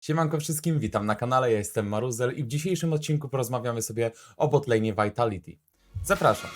Siemanko wszystkim, witam na kanale, ja jestem Maruzel i w dzisiejszym odcinku porozmawiamy sobie o botlane Vitality. Zapraszam.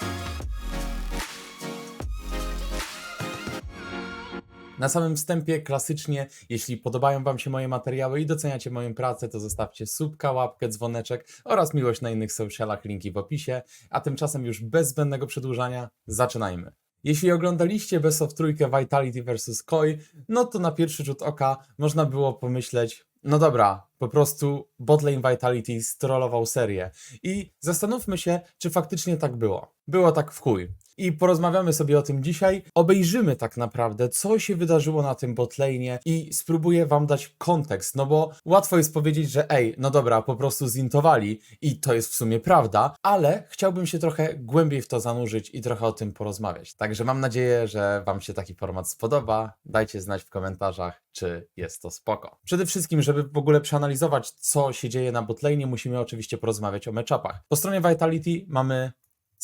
Na samym wstępie, klasycznie, jeśli podobają Wam się moje materiały i doceniacie moją pracę, to zostawcie subka, łapkę, dzwoneczek oraz miłość na innych socialach, linki w opisie. A tymczasem już bez zbędnego przedłużania, zaczynajmy. Jeśli oglądaliście Best of Trójkę Vitality vs Koi, no to na pierwszy rzut oka można było pomyśleć, no dobra, po prostu botlane Vitality strollował serię. I zastanówmy się, czy faktycznie tak było. Było tak w chuj. I porozmawiamy sobie o tym dzisiaj. Obejrzymy tak naprawdę, co się wydarzyło na tym botlane i spróbuję wam dać kontekst, no bo łatwo jest powiedzieć, że ej, no dobra, po prostu zintowali i to jest w sumie prawda, ale chciałbym się trochę głębiej w to zanurzyć i trochę o tym porozmawiać. Także mam nadzieję, że wam się taki format spodoba. Dajcie znać w komentarzach, czy jest to spoko. Przede wszystkim, żeby w ogóle przeanalizować, co się dzieje na botlane, musimy oczywiście porozmawiać o matchupach. Po stronie Vitality mamy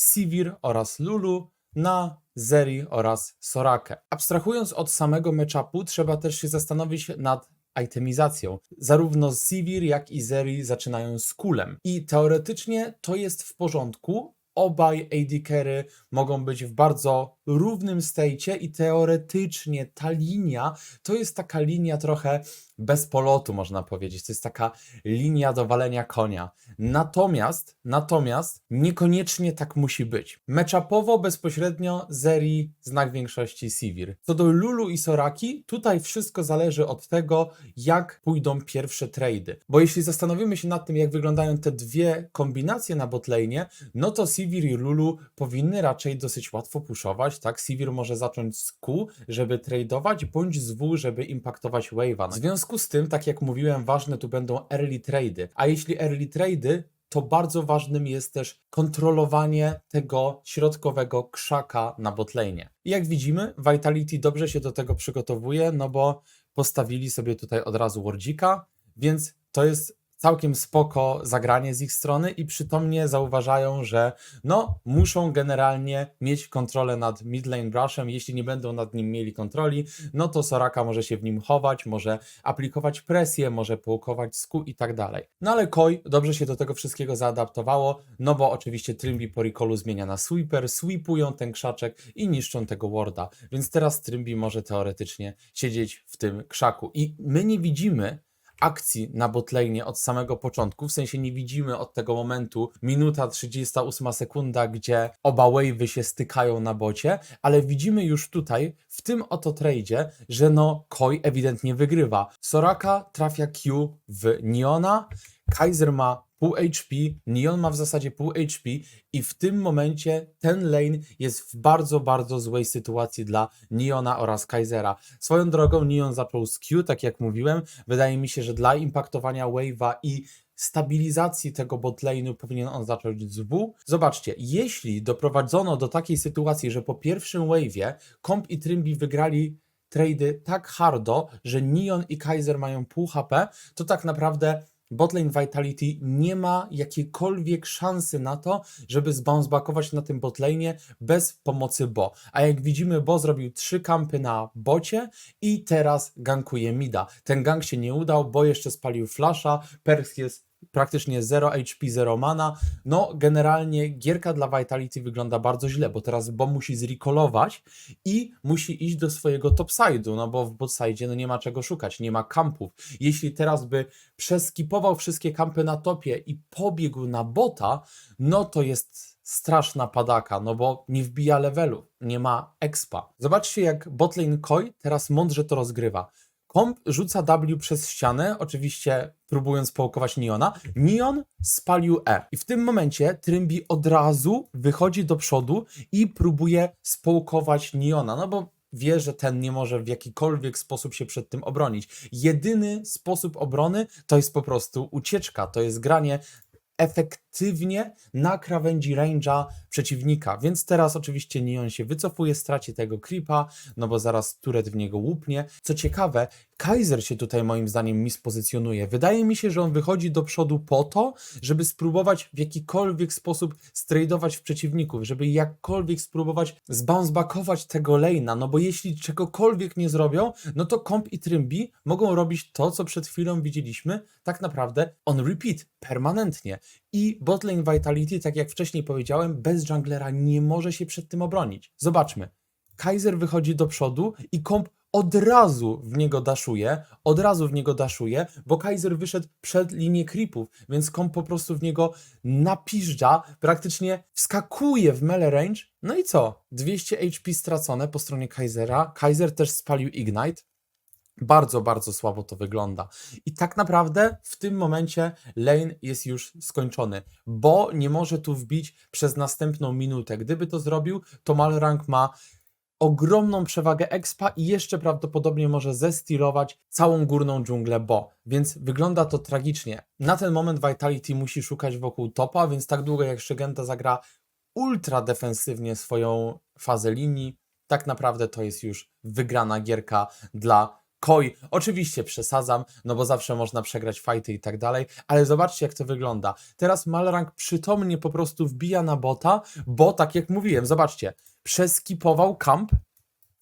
Sivir oraz Lulu na Zeri oraz Sorakę. Abstrahując od samego matchupu, trzeba też się zastanowić nad itemizacją. Zarówno Sivir, jak i Zeri zaczynają z kulem. I teoretycznie to jest w porządku. Obaj AD carry mogą być w bardzo równym stejcie i teoretycznie ta linia to jest taka linia trochę bez polotu, można powiedzieć. To jest taka linia do walenia konia. Natomiast, natomiast niekoniecznie tak musi być. Matchupowo bezpośrednio Zeri znak większości Sivir. Co do Lulu i Soraki, tutaj wszystko zależy od tego, jak pójdą pierwsze trady. Bo jeśli zastanowimy się nad tym, jak wyglądają te dwie kombinacje na botlane, no to Sivir i Lulu powinny raczej dosyć łatwo puszować, tak? Sivir może zacząć z Q, żeby tradeować, bądź z W, żeby impaktować wave'a. W związku z tym, tak jak mówiłem, ważne tu będą early trady. A jeśli early trady, to bardzo ważnym jest też kontrolowanie tego środkowego krzaka na botlane. I jak widzimy, Vitality dobrze się do tego przygotowuje, no bo postawili sobie tutaj od razu Wardzika, więc to jest całkiem spoko zagranie z ich strony i przytomnie zauważają, że no muszą generalnie mieć kontrolę nad midlane brushem, jeśli nie będą nad nim mieli kontroli, no to Soraka może się w nim chować, może aplikować presję, może połkować sku i tak dalej. No ale Koi dobrze się do tego wszystkiego zaadaptowało, no bo oczywiście Trimby po recallu zmienia na sweeper, sweepują ten krzaczek i niszczą tego warda, więc teraz Trimby może teoretycznie siedzieć w tym krzaku. I my nie widzimy akcji na botlane od samego początku, w sensie nie widzimy od tego momentu minuta 38 sekunda, gdzie oba wave'y się stykają na bocie, ale widzimy już tutaj, w tym oto tradzie, że no Koi ewidentnie wygrywa. Soraka trafia Q w Niona, Kaiser ma pół HP, Neon ma w zasadzie pół HP i w tym momencie ten lane jest w bardzo, bardzo złej sytuacji dla Neona oraz Kaisera. Swoją drogą Neon zaczął z Q, tak jak mówiłem. Wydaje mi się, że dla impaktowania wave'a i stabilizacji tego botlane'u powinien on zacząć z W. Zobaczcie, jeśli doprowadzono do takiej sytuacji, że po pierwszym wave'ie Komp i Trimby wygrali trady tak hardo, że Neon i Kaiser mają pół HP, to tak naprawdę botlane Vitality nie ma jakiejkolwiek szansy na to, żeby zbouncebackować na tym botlane bez pomocy Bo. A jak widzimy, Bo zrobił trzy kampy na bocie i teraz gankuje mida. Ten gank się nie udał, Bo jeszcze spalił flasha, Perks jest praktycznie 0 HP, 0 mana. No, generalnie gierka dla Vitality wygląda bardzo źle, bo teraz Bo musi zrecallować i musi iść do swojego topside'u, no bo w botside'zie no nie ma czego szukać, nie ma kampów. Jeśli teraz by przeskipował wszystkie kampy na topie i pobiegł na bota, no to jest straszna padaka, no bo nie wbija levelu, nie ma expa. Zobaczcie jak botlane Koi teraz mądrze to rozgrywa. Komp rzuca W przez ścianę, oczywiście próbując połkować Neona. Neon spalił E. I w tym momencie Trimby od razu wychodzi do przodu i próbuje społkować Neona, no bo wie, że ten nie może w jakikolwiek sposób się przed tym obronić. Jedyny sposób obrony to jest po prostu ucieczka, to jest granie efektywnie na krawędzi range'a przeciwnika. Więc teraz oczywiście Neon się wycofuje, straci tego creepa, no bo zaraz turet w niego łupnie. Co ciekawe, Kaiser się tutaj moim zdaniem mispozycjonuje. Wydaje mi się, że on wychodzi do przodu po to, żeby spróbować w jakikolwiek sposób stradować w przeciwników, żeby jakkolwiek spróbować zbouncebackować tego lane'a, no bo jeśli czegokolwiek nie zrobią, no to Komp i Trymbi mogą robić to, co przed chwilą widzieliśmy, tak naprawdę on repeat, permanentnie. I botlane Vitality, tak jak wcześniej powiedziałem, bez junglera nie może się przed tym obronić. Zobaczmy. Kaiser wychodzi do przodu i Komp od razu w niego daszuje, od razu w niego daszuje, bo Kaiser wyszedł przed linię creepów, więc Komp po prostu w niego napiżdża, praktycznie wskakuje w melee range. No i co? 200 HP stracone po stronie Kaisera. Kaiser też spalił Ignite. Bardzo, bardzo słabo to wygląda. I tak naprawdę w tym momencie lane jest już skończony, bo nie może tu wbić przez następną minutę. Gdyby to zrobił, to Malrank ma ogromną przewagę expa i jeszcze prawdopodobnie może zestilować całą górną dżunglę Bo, więc wygląda to tragicznie. Na ten moment Vitality musi szukać wokół topa, więc tak długo jak Szygenta zagra ultra defensywnie swoją fazę linii, tak naprawdę to jest już wygrana gierka dla Koi. Oczywiście przesadzam, no bo zawsze można przegrać fighty i tak dalej, ale zobaczcie jak to wygląda. Teraz Malrank przytomnie po prostu wbija na bota, bo tak jak mówiłem, zobaczcie, przeskipował kamp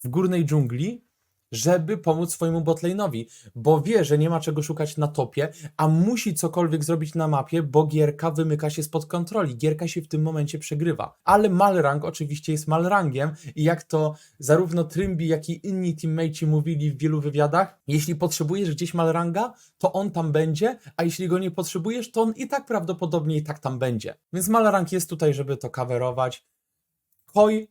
w górnej dżungli, żeby pomóc swojemu botlane'owi, bo wie, że nie ma czego szukać na topie, a musi cokolwiek zrobić na mapie, bo gierka wymyka się spod kontroli. Gierka się w tym momencie przegrywa. Ale Malrang oczywiście jest Malrangiem i jak to zarówno Trymbi, jak i inni teammateci mówili w wielu wywiadach, jeśli potrzebujesz gdzieś Malranga, to on tam będzie, a jeśli go nie potrzebujesz, to on i tak prawdopodobnie i tak tam będzie. Więc Malrang jest tutaj, żeby to coverować. Koi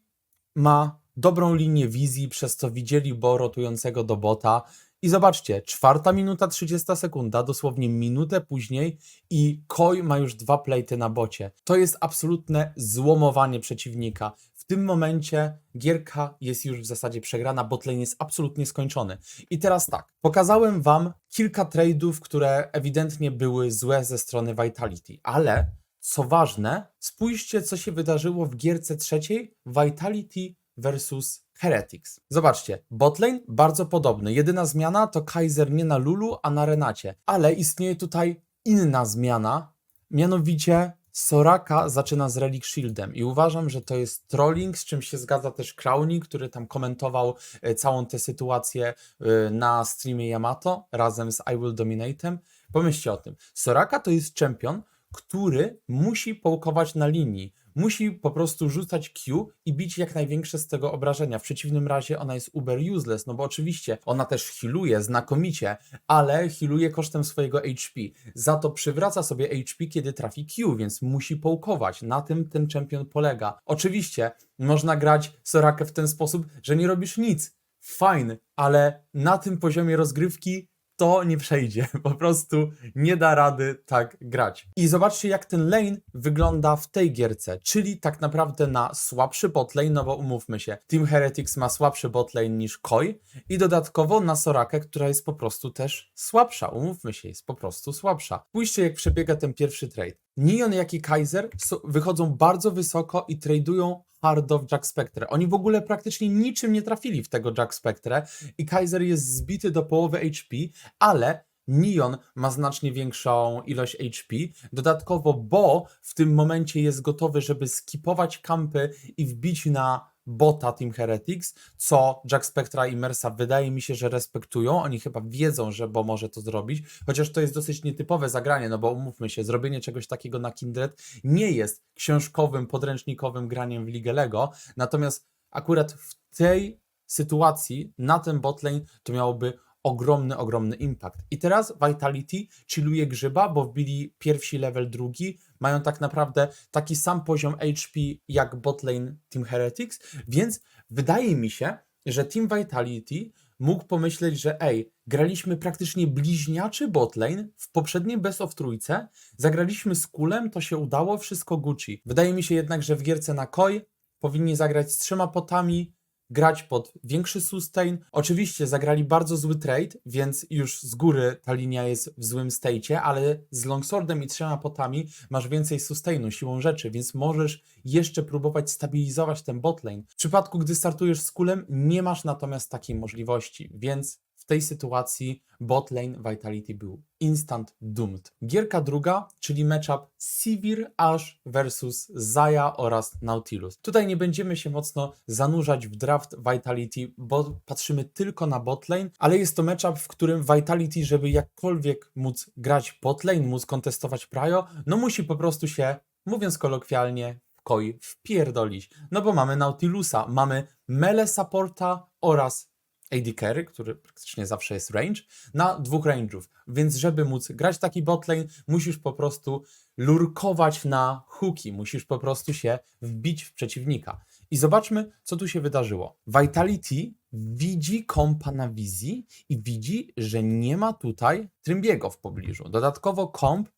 ma dobrą linię wizji, przez co widzieli Bo rotującego do bota. I zobaczcie, czwarta minuta, 30 sekunda, dosłownie minutę później i Koi ma już dwa plejty na bocie. To jest absolutne złomowanie przeciwnika. W tym momencie gierka jest już w zasadzie przegrana, botlane jest absolutnie skończony. I teraz tak, pokazałem wam kilka tradeów, które ewidentnie były złe ze strony Vitality, ale co ważne, spójrzcie co się wydarzyło w gierce trzeciej Vitality versus Heretics. Zobaczcie, botlane bardzo podobny. Jedyna zmiana to Kaiser nie na Lulu, a na Renacie. Ale istnieje tutaj inna zmiana, mianowicie Soraka zaczyna z Relic Shieldem i uważam, że to jest trolling, z czym się zgadza też Crowley, który tam komentował e, całą tę sytuację e, na streamie Yamato razem z I Will Dominate'em. Pomyślcie o tym. Soraka to jest czempion, który musi połkować na linii. Musi po prostu rzucać Q i bić jak największe z tego obrażenia. W przeciwnym razie ona jest uber useless, no bo oczywiście ona też healuje znakomicie, ale healuje kosztem swojego HP. Za to przywraca sobie HP, kiedy trafi Q, więc musi połkować. Na tym ten czempion polega. Oczywiście można grać Sorakę w ten sposób, że nie robisz nic. Fajny, ale na tym poziomie rozgrywki to nie przejdzie. Po prostu nie da rady tak grać. I zobaczcie, jak ten lane wygląda w tej gierce, czyli tak naprawdę na słabszy botlane, no bo umówmy się, Team Heretics ma słabszy botlane niż Koi i dodatkowo na Sorakę, która jest po prostu też słabsza. Umówmy się, jest po prostu słabsza. Spójrzcie, jak przebiega ten pierwszy trade. Neon, jak i Kaiser wychodzą bardzo wysoko i tradują hardo w Jack Spectre. Oni w ogóle praktycznie niczym nie trafili w tego Jack Spectre i Kaiser jest zbity do połowy HP, ale Neon ma znacznie większą ilość HP. Dodatkowo Bo w tym momencie jest gotowy, żeby skipować kampy i wbić na bota Team Heretics, co Jack Spectra i Mersa wydaje mi się, że respektują. Oni chyba wiedzą, że Bo może to zrobić, chociaż to jest dosyć nietypowe zagranie, no bo umówmy się, zrobienie czegoś takiego na Kindred nie jest książkowym, podręcznikowym graniem w Ligę Lego, natomiast akurat w tej sytuacji na ten botlane to miałoby ogromny, ogromny impact. I teraz Vitality chilluje grzyba, bo wbili pierwsi level, drugi, mają tak naprawdę taki sam poziom HP jak botlane Team Heretics, więc wydaje mi się, że Team Vitality mógł pomyśleć, że ej, graliśmy praktycznie bliźniaczy botlane w poprzedniej Best of Trójce, zagraliśmy z Kulem, to się udało, wszystko Gucci. Wydaje mi się jednak, że w gierce na Koi powinni zagrać z trzema potami, grać pod większy sustain. Oczywiście zagrali bardzo zły trade, więc już z góry ta linia jest w złym state'cie, ale z longswordem i trzema potami masz więcej sustainu siłą rzeczy, więc możesz jeszcze próbować stabilizować ten botlane. W przypadku, gdy startujesz z kulem, nie masz natomiast takiej możliwości, więc tej sytuacji botlane Vitality był instant doomed. Gierka druga, czyli matchup Sivir Ash versus Zaya oraz Nautilus. Tutaj nie będziemy się mocno zanurzać w draft Vitality, bo patrzymy tylko na botlane, ale jest to matchup, w którym Vitality, żeby jakkolwiek móc grać botlane, móc kontestować Prio, no musi po prostu się, mówiąc kolokwialnie, koi wpierdolić. No bo mamy Nautilusa, mamy melee supporta oraz AD carry, który praktycznie zawsze jest range, na dwóch range'ów. Więc żeby móc grać taki botlane, musisz po prostu lurkować na hooki, musisz po prostu się wbić w przeciwnika. I zobaczmy, co tu się wydarzyło. Vitality widzi kompa na wizji i widzi, że nie ma tutaj Trymbiego w pobliżu. Dodatkowo komp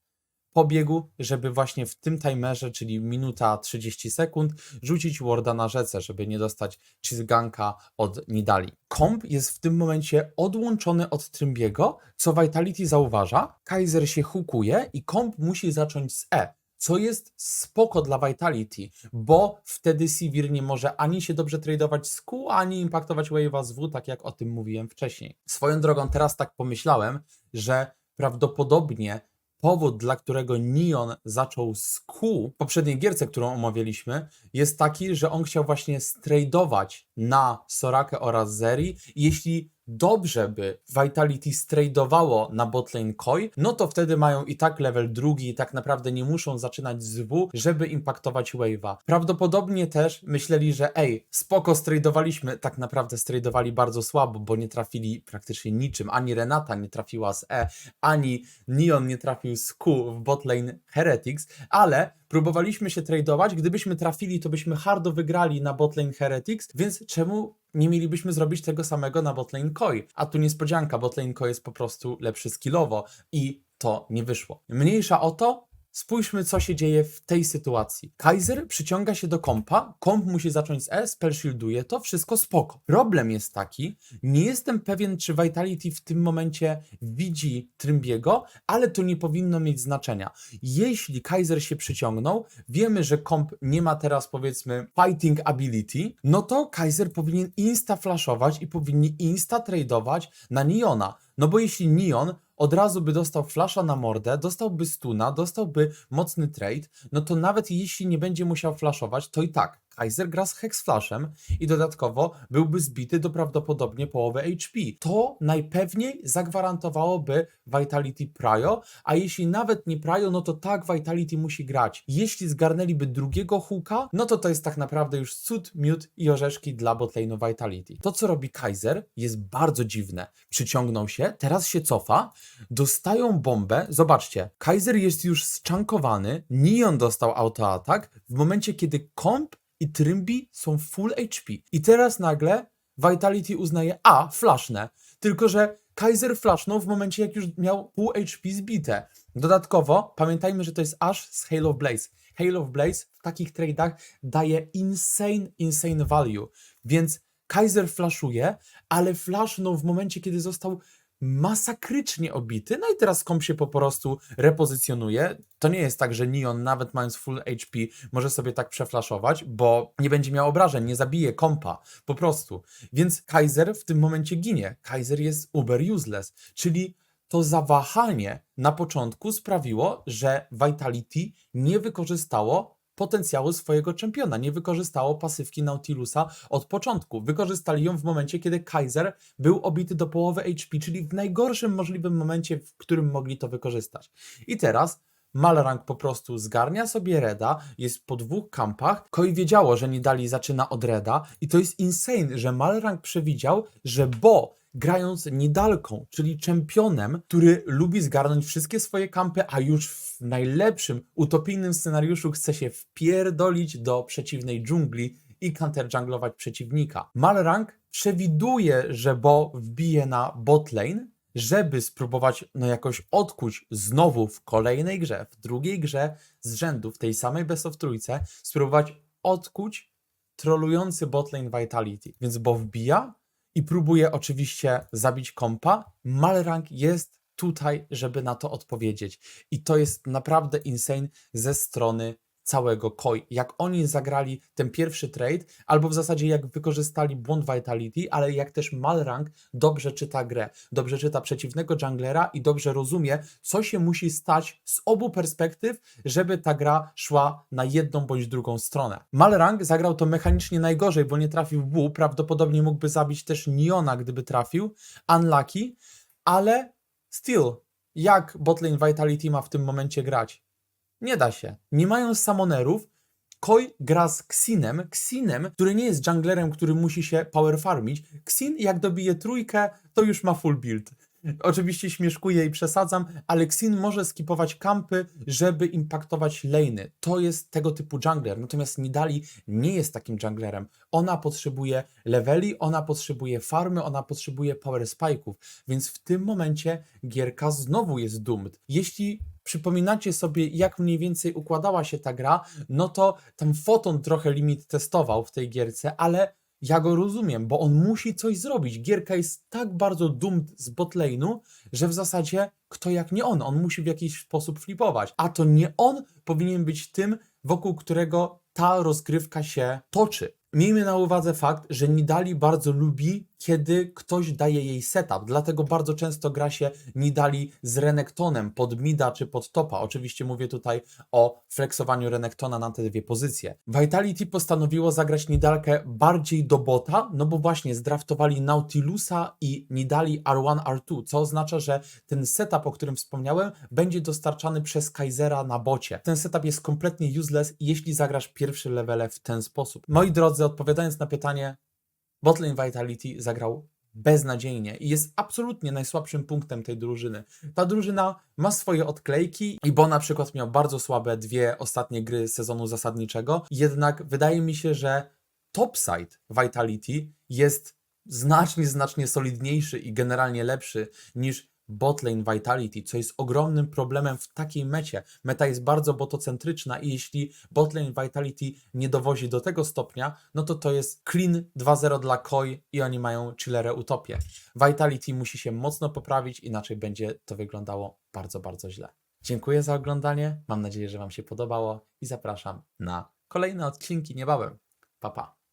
pobiegł, żeby właśnie w tym timerze, czyli minuta 30 sekund, rzucić warda na rzece, żeby nie dostać cheeseganka od Nidali. Komp jest w tym momencie odłączony od Trymbiego, co Vitality zauważa. Kaiser się hukuje i komp musi zacząć z E. Co jest spoko dla Vitality, bo wtedy Sivir nie może ani się dobrze tradować z Q, ani impaktować wave'a z W, tak jak o tym mówiłem wcześniej. Swoją drogą teraz tak pomyślałem, że prawdopodobnie powód, dla którego Neon zaczął z Q w poprzedniej gierce, którą omawialiśmy, jest taki, że on chciał właśnie stradować na Sorakę oraz Zeri. Jeśli dobrze by Vitality stradowało na botlane Koi, no to wtedy mają i tak level drugi i tak naprawdę nie muszą zaczynać z W, żeby impaktować wave'a. Prawdopodobnie też myśleli, że ej, spoko stradowaliśmy, tak naprawdę stradowali bardzo słabo, bo nie trafili praktycznie niczym. Ani Renata nie trafiła z E, ani Neon nie trafił z Q w botlane Heretics, ale próbowaliśmy się tradować, gdybyśmy trafili, to byśmy hardo wygrali na botlane Heretics, więc czemu nie mielibyśmy zrobić tego samego na botlane Koi? A tu niespodzianka, botlane Koi jest po prostu lepszy skillowo i to nie wyszło. Mniejsza o to, Spójrzmy, co się dzieje w tej sytuacji. Kaiser przyciąga się do kompa, komp musi zacząć z E, spell shielduje, to wszystko spoko. Problem jest taki, nie jestem pewien, czy Vitality w tym momencie widzi Trymbiego, ale to nie powinno mieć znaczenia. Jeśli Kaiser się przyciągnął, wiemy, że komp nie ma teraz powiedzmy fighting ability, no to Kaiser powinien insta flashować i powinni insta tradować na Niona. No bo jeśli Neon od razu by dostał flasha na mordę, dostałby stuna, dostałby mocny trade, no to nawet jeśli nie będzie musiał flashować, to i tak Kaiser gra z Hex Flashem i dodatkowo byłby zbity do prawdopodobnie połowy HP. To najpewniej zagwarantowałoby Vitality Prio, a jeśli nawet nie Prio, no to tak Vitality musi grać. Jeśli zgarnęliby drugiego hooka, no to to jest tak naprawdę już cud, miód i orzeszki dla botlane'u Vitality. To, co robi Kaiser jest bardzo dziwne. Przyciągnął się, teraz się cofa, dostają bombę, zobaczcie, Kaiser jest już zczankowany, Neon dostał autoatak w momencie, kiedy komp i Trymbi są full HP. I teraz nagle Vitality uznaje, a, flashnę. Tylko, że Kaiser flashnął w momencie, jak już miał pół HP zbite. Dodatkowo, pamiętajmy, że to jest aż z Halo Blaze. Halo Blaze w takich tradeach daje insane, insane value. Więc Kaiser flashuje, ale flashnął w momencie, kiedy został masakrycznie obity, no i teraz komp się po prostu repozycjonuje. To nie jest tak, że Neon nawet mając full HP może sobie tak przeflaszować, bo nie będzie miał obrażeń, nie zabije kompa, po prostu. Więc Kaiser w tym momencie ginie. Kaiser jest uber useless, czyli to zawahanie na początku sprawiło, że Vitality nie wykorzystało potencjału swojego czempiona. Nie wykorzystało pasywki Nautilusa od początku. Wykorzystali ją w momencie, kiedy Kaiser był obity do połowy HP, czyli w najgorszym możliwym momencie, w którym mogli to wykorzystać. I teraz Malrank po prostu zgarnia sobie Reda, jest po dwóch kampach. Koi wiedziało, że Nidali zaczyna od Reda i to jest insane, że Malrank przewidział, że Bo grając Nidalką, czyli czempionem, który lubi zgarnąć wszystkie swoje kampy, a już w najlepszym, utopijnym scenariuszu chce się wpierdolić do przeciwnej dżungli i counterjunglować przeciwnika. Malrank przewiduje, że Bo wbije na botlane, żeby spróbować no jakoś odkuć znowu w kolejnej grze, w drugiej grze z rzędu, w tej samej best of trójce, spróbować odkuć trolujący botlane Vitality. Więc bo wbija i próbuje oczywiście zabić kompa, Malrank jest tutaj, żeby na to odpowiedzieć. I to jest naprawdę insane ze strony całego KOI. Jak oni zagrali ten pierwszy trade, albo w zasadzie jak wykorzystali błąd Vitality, ale jak też Malrank dobrze czyta grę, dobrze czyta przeciwnego junglera i dobrze rozumie, co się musi stać z obu perspektyw, żeby ta gra szła na jedną bądź drugą stronę. Malrank zagrał to mechanicznie najgorzej, bo nie trafił W, prawdopodobnie mógłby zabić też Niona, gdyby trafił, unlucky, ale still, jak botlane Vitality ma w tym momencie grać? Nie da się. Nie mają samonerów. Koi gra z Xinem, Xinem, który nie jest junglerem, który musi się power farmić. Xin jak dobije trójkę, to już ma full build. Oczywiście śmieszkuję i przesadzam, ale Xin może skipować kampy, żeby impaktować lane'y. To jest tego typu jungler. Natomiast Nidali nie jest takim junglerem. Ona potrzebuje leveli, ona potrzebuje farmy, ona potrzebuje power spike'ów. Więc w tym momencie gierka znowu jest doomed. Jeśli przypominacie sobie, jak mniej więcej układała się ta gra, no to tam Foton trochę limit testował w tej gierce, ale ja go rozumiem, bo on musi coś zrobić. Gierka jest tak bardzo doomed z botlane'u, że w zasadzie kto jak nie on, on musi w jakiś sposób flipować. A to nie on powinien być tym, wokół którego ta rozgrywka się toczy. Miejmy na uwadze fakt, że Nidali bardzo lubi, kiedy ktoś daje jej setup, dlatego bardzo często gra się Nidali z Renektonem pod mida czy pod topa. Oczywiście mówię tutaj o flexowaniu Renektona na te dwie pozycje. Vitality postanowiło zagrać Nidalkę bardziej do bota, no bo właśnie zdraftowali Nautilusa i Nidali R1, R2, co oznacza, że ten setup, o którym wspomniałem, będzie dostarczany przez Kaisera na bocie. Ten setup jest kompletnie useless, jeśli zagrasz pierwszy levele w ten sposób. Moi drodzy, odpowiadając na pytanie, Botlane Vitality zagrał beznadziejnie i jest absolutnie najsłabszym punktem tej drużyny. Ta drużyna ma swoje odklejki i bo na przykład miał bardzo słabe dwie ostatnie gry sezonu zasadniczego, jednak wydaje mi się, że topside Vitality jest znacznie, znacznie solidniejszy i generalnie lepszy niż botlane Vitality, co jest ogromnym problemem w takiej mecie. Meta jest bardzo botocentryczna i jeśli botlane Vitality nie dowozi do tego stopnia, no to to jest clean 2-0 dla Koi i oni mają chillerę utopię. Vitality musi się mocno poprawić, inaczej będzie to wyglądało bardzo, bardzo źle. Dziękuję za oglądanie, mam nadzieję, że Wam się podobało i zapraszam na kolejne odcinki niebawem. Pa, pa.